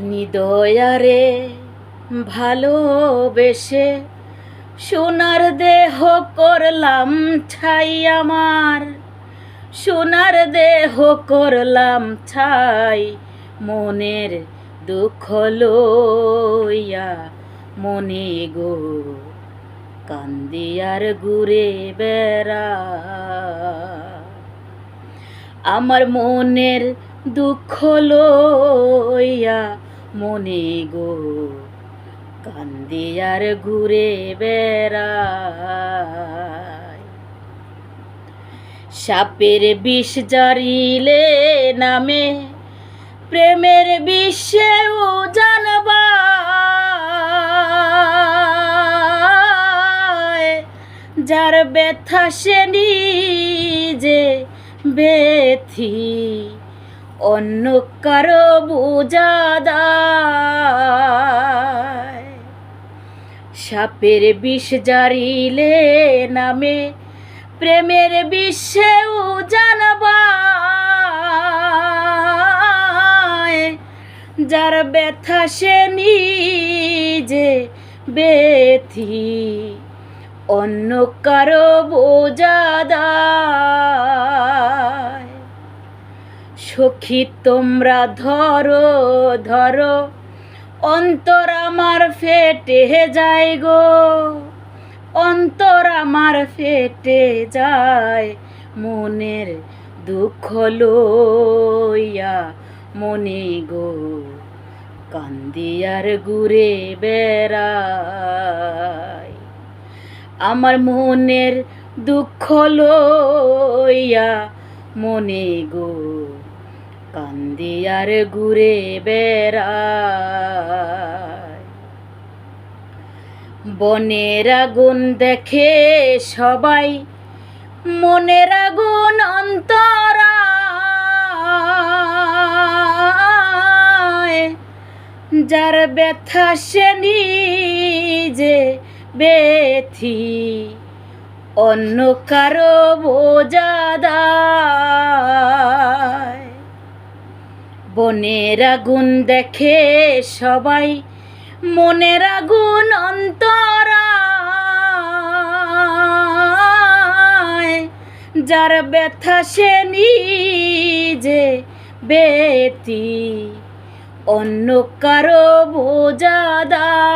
নিদয়ারে ভালোবেসে সোনার দেহ করলাম ছাই আমার। সোনার দেহ করলাম ছাই মনের দুঃখ লইয়া। মনে গো, কান্দিয়ার ঘুরে বেড়া। আমার মনের দুঃখ লইয়া মনে গো, কান্দিয়ার ঘুরে বেড়ায়। সাপের বিষ জারিলে নামে, প্রেমের বিশ্বে ও যার ব্যথা সে নিজে বেথি অন্য কারও সাপের বিষ জারিলে নামে প্রেমের বিশ্বেও জানবায় যার ব্যথা সে নিজে বেথি অন্য কারও বোঝাদায় সখী, তোমরা ধরো ধরো। অন্তর আমার ফেটে যায় গো। অন্তর আমার ফেটে যায় মনের দুঃখ লইয়া মনে গো। কান্দিয়ার ঘুরে বেড়ায়। আমার মনের দুঃখ লইয়া মনে গো। কান্দিয়ার ঘুরে বেড়ায়। বনের আগুন দেখে সবাই মনের আগুন অন্তরায়। যার ব্যথা সে নিজে বেথি অন্য কারও বোঝাদায় বনের আগুন দেখে সবাই মনের আগুন অন্তরায়। যার ব্যথা সে নিজে বেতি অন্য কারও বোঝাদায়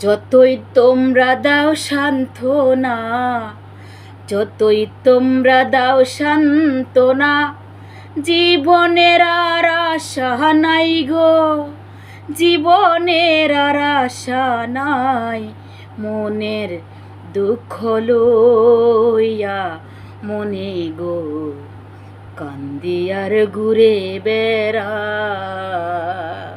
যতই তোমরা দাও সান্ত্বনা যতই তোমরা দাও সান্ত্বনা, জীবনের আর আশা নাই গো। জীবনের আর আশা নাই, মনের দুঃখ লইয়া মনে গো। কান্দিয়ার ঘুরে বেড়া।